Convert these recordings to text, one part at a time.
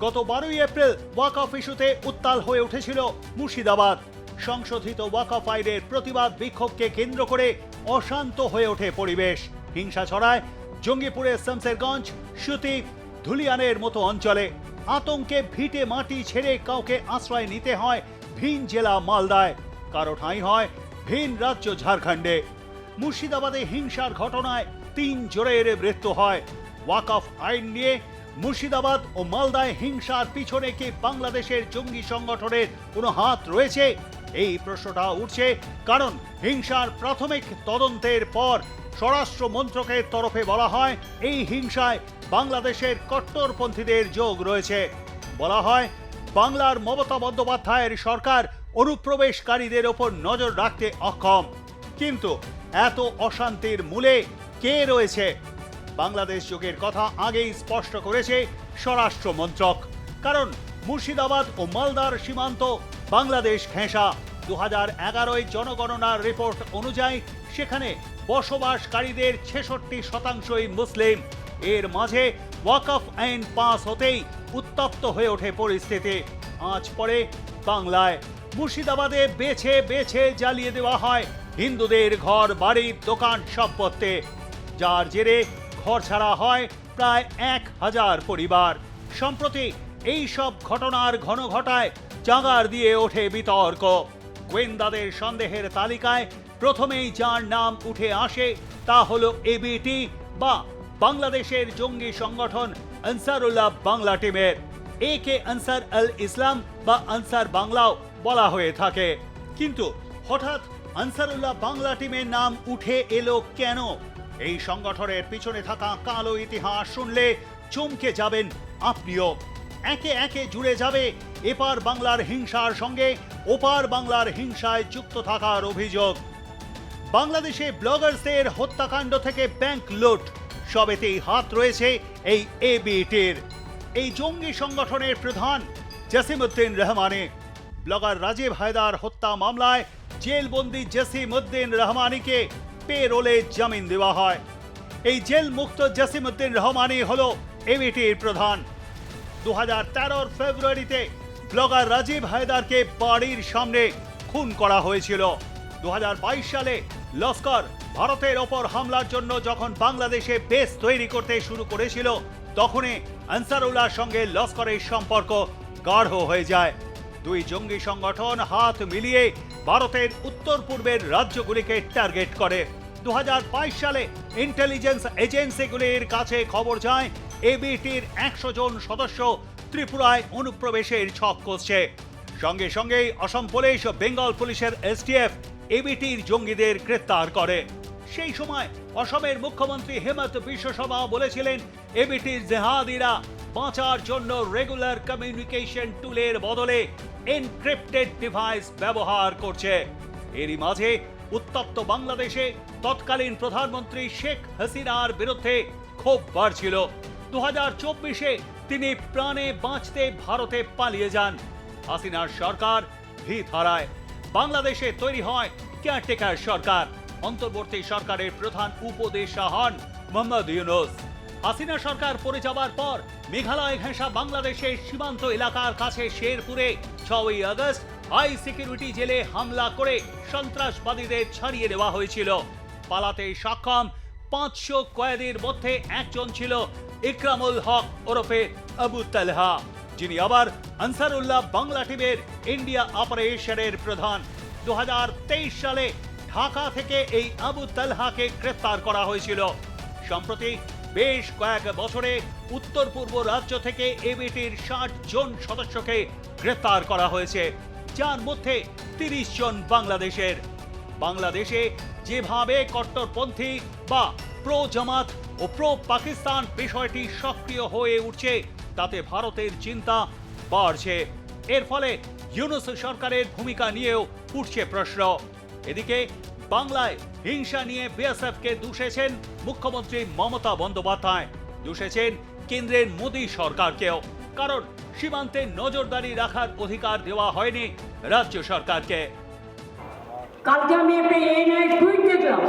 গত বারোই এপ্রিল ওয়াকফ ইস্যুতে উত্তাল হয়ে উঠেছিল মুর্শিদাবাদ। সংশোধিত ওয়াকফ আইনের প্রতিবাদ বিক্ষোভকে কেন্দ্র করে অশান্ত হয়ে ওঠে পরিবেশ। হিংসা ছড়ায় জঙ্গিপুরের শামসেরগঞ্জ, সুতি, ধুলিয়ানের মতো অঞ্চলে। আতঙ্কে ভিটে মাটি ছেড়ে কাউকে আশ্রয় নিতে হয় ভিন জেলা মালদায়। কারও ঠাঁই হয় ভিন রাজ্য ঝাড়খণ্ডে। মুর্শিদাবাদে হিংসার ঘটনায় তিন জোরে জোরের মৃত্যু হয়। ওয়াকফ আইন নিয়ে মুর্শিদাবাদ ও মালদায় হিংসার পিছনে কি বাংলাদেশের জঙ্গি সংগঠনের কোনো হাত রয়েছে? এই প্রশ্নটা উঠছে কারণ হিংসার প্রাথমিক তদন্তের পর স্বরাষ্ট্র মন্ত্রকের তরফে বলা হয়, এই হিংসায় বাংলাদেশের কট্টরপন্থীদের যোগ রয়েছে। বলা হয়, বাংলার মমতা বন্দ্যোপাধ্যায়ের সরকার অনুপ্রবেশকারীদের ওপর নজর রাখতে অক্ষম। কিন্তু এত অশান্তির মূলে কে রয়েছে? বাংলাদেশ যোগের কথা আগেই স্পষ্ট করেছে স্বরাষ্ট্র মন্ত্রক। কারণ মুর্শিদাবাদ ও মালদার সীমান্ত বাংলাদেশ ঘেঁষা। দু হাজার এগারোয় জনগণনার রিপোর্ট অনুযায়ী সেখানে বসবাসকারীদের ছেষট্টি শতাংশই মুসলিম। এর মাঝে ওয়াকফ আইন পাস হতেই উত্তপ্ত হয়ে ওঠে পরিস্থিতি। আজ পরে বাংলায় মুর্শিদাবাদে বেছে বেছে জ্বালিয়ে দেওয়া হয় হিন্দুদের ঘর, বাড়ি, দোকান, সম্পত্তি। যার জেরে ঘর ছাড়া হয় প্রায় এক হাজার পরিবার। সম্প্রতি এই সব ঘটনার ঘন ঘটায় জাগার দিয়ে ওঠে বিতর্ক। গোয়েন্দাদের সন্দেহের তালিকায় প্রথমেই যার নাম উঠে আসে তা হলো এবিটি বা বাংলাদেশের জঙ্গি সংগঠন আনসারুল্লাহ বাংলা টিমের। এ কে আনসার আল ইসলাম বা আনসার বাংলাও বলা হয়ে থাকে। কিন্তু হঠাৎ আনসারুল্লাহ বাংলা টিমের নাম উঠে এলো কেন? এই সংগঠনের পিছনে থাকা কালো ইতিহাস শুনলে চমকে যাবেন আপনিও। একে একে জুড়ে যাবে এপার বাংলার হিংসার সঙ্গে, ওপার বাংলার হিংসায় যুক্ত থাকার অভিযোগ। বাংলাদেশে ব্লগার্সদের হত্যাকাণ্ড থেকে ব্যাংক লুট, সবেতেই হাত রয়েছে এই এবিটির। এই জঙ্গি সংগঠনের প্রধান জসিমউদ্দিন রহমানে। ব্লগার রাজীব হায়দার হত্যা মামলায় জেলবন্দি জসিমউদ্দিন রহমানিকে পে রোলে জামিন দেওয়া হয়। এই জেল মুক্ত জসিমউদ্দিন রহমানই হল এবিটির প্রধান। দু হাজার ফেব্রুয়ারিতে ব্লগার রাজীব হায়দারকে বাড়ির সামনে খুন করা হয়েছিল। দুহাজার বাইশ সালে লস্কর ভারতের ওপর হামলার জন্য যখন বাংলাদেশে বেস তৈরি করতে শুরু করেছিল, তখনই আনসারুল্লাহর সঙ্গে লস্করের সম্পর্ক গাঢ় হয়ে যায়। দুই জঙ্গি সংগঠন হাত মিলিয়ে ভারতের উত্তর পূর্বের রাজ্যগুলিকে টার্গেট করে। দু সালে ইন্টেলিজেন্স এজেন্সিগুলির কাছে খবর যায় এবিটির একশো জন সদস্য ত্রিপুরায় অনুপ্রবেশের ছক কষছে সঙ্গে সঙ্গেই অসম পুলিশ ও বেঙ্গল পুলিশের এসটিএফ এবিটির জঙ্গিদের গ্রেপ্তার করে। সেই সময় অসমের মুখ্যমন্ত্রী হেমন্ত বিশ্ব শর্মা বলেছিলেন এবিটির জেহাদিরা বাঁচার জন্য রেগুলার কমিউনিকেশন টুলের বদলে এনক্রিপ্টেড ডিভাইস ব্যবহার করছে। এরই মাঝে উত্তপ্ত বাংলাদেশে তৎকালীন প্রধানমন্ত্রী শেখ হাসিনার বিরুদ্ধে ক্ষোভ বাড়ছিল। দু হাজার চব্বিশে তিনি প্রাণে বাঁচতে ভারতে পালিয়ে যান। হাসিনার সরকার ভিত হারায় বাংলাদেশে তৈরি হয় কেয়ারটেকার সরকার। অন্তর্বর্তী সরকারের প্রধান উপদেষ্টা হন মোহাম্মদ ইউনুস। হাসিনা সরকার পড়ে যাবার পর মেঘালয় ঘেঁষা বাংলাদেশের সীমান্ত এলাকার কাছে শেরপুরে ছয়ই আগস্ট হাই সিকিউরিটি জেলে হামলা করে সন্ত্রাসবাদীদের ছাড়িয়ে দেওয়া হয়েছিল। পালাতে সক্ষম পাঁচশো কয়েদির মধ্যে একজন ছিল ইকরামুল হক ওরফে আবু তালহা, যিনি আবার আনসারুল্লাহ বাংলা টিমের ইন্ডিয়া অপারেশনের প্রধান। দুই হাজার তেইশ সালে ঢাকা থেকে এই আবু তালহাকে গ্রেফতার করা হয়েছিল। সম্প্রতি বেশ কয়েক বছরে উত্তর পূর্ব রাজ্য থেকে এবিটির ষাট জন সদস্যকে গ্রেফতার করা হয়েছে। যার মধ্যে তিরিশ জন বাংলাদেশের। বাংলাদেশে যেভাবে কট্টরপন্থী বা প্রো জামাত ও প্রো পাকিস্তান বিষয়টি সক্রিয় হয়ে উঠছে, তাতে ভারতের চিন্তা বাড়ছে। এর ফলে ইউনুস সরকারের ভূমিকা নিয়েও উঠছে প্রশ্ন। এদিকে বাংলায় হিংসা নিয়ে বিএসএফকে দূষেছেন মুখ্যমন্ত্রী মমতা বন্দ্যোপাধ্যায়। দূষেছেন কেন্দ্রের মোদী সরকারকেও। কারণ সীমান্তে নজরদারি রাখার অধিকার দেওয়া হয়নি রাজ্য সরকারকে কালকে আমি একটা এনআই টুইট দেখলাম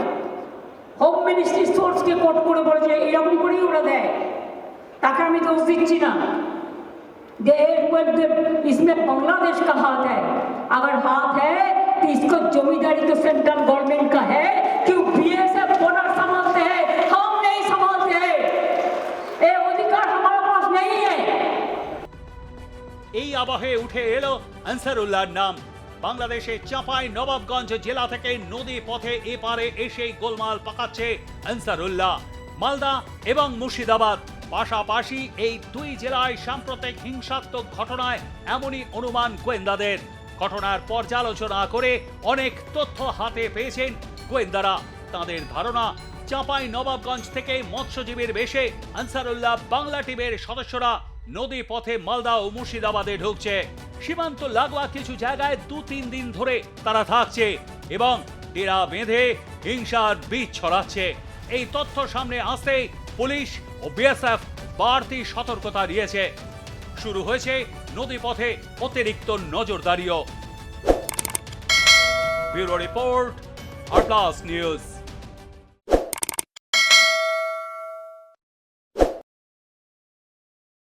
হোম মিনিস্ট্রি সোর্সকে কোট করে বলেছে এরকম করেই ওরা দেয় তাকে আমি দোষ দিচ্ছি না देश में इसमें बांग्लादेश का हाथ है अगर हाथ है तो इसको जमींदारी तो सेंट्रल गवर्नमेंट এই আবহে উঠে এলো আনসারুল্লাহর নাম। বাংলাদেশে চাঁপাই নবাবগঞ্জ জেলা থেকে নদী পথে এপারে এসেই গোলমাল পাকাচ্ছে আনসারুল্লাহ। মালদা এবং মুর্শিদাবাদ। পাশাপাশি এই দুই জেলায় সাম্প্রতিক হিংসাত্মক ঘটনায় এমনই অনুমান গোয়েন্দাদের। ঘটনার পর্যালোচনা করে অনেক তথ্য হাতে পেয়েছেন গোয়েন্দারা। তাদের ধারণা, চাঁপাই নবাবগঞ্জ থেকে মৎস্যজীবীর বেশে আনসারুল্লাহ বাংলা টিমের সদস্যরা নদী পথে মালদা ও মুর্শিদাবাদে ঢুকছে। সীমান্ত লাগোয়া কিছু জায়গায় দু তিন দিন ধরে তারা থাকছে এবং ডেরা বেঁধে হিংসার বীজ ছড়াচ্ছে। এই তথ্য সামনে আসতেই পুলিশ ও বিএসএফ বাড়তি সতর্কতা দিয়েছে। শুরু হয়েছে নদী পথে অতিরিক্ত নজরদারিও। Bureau report R plus news.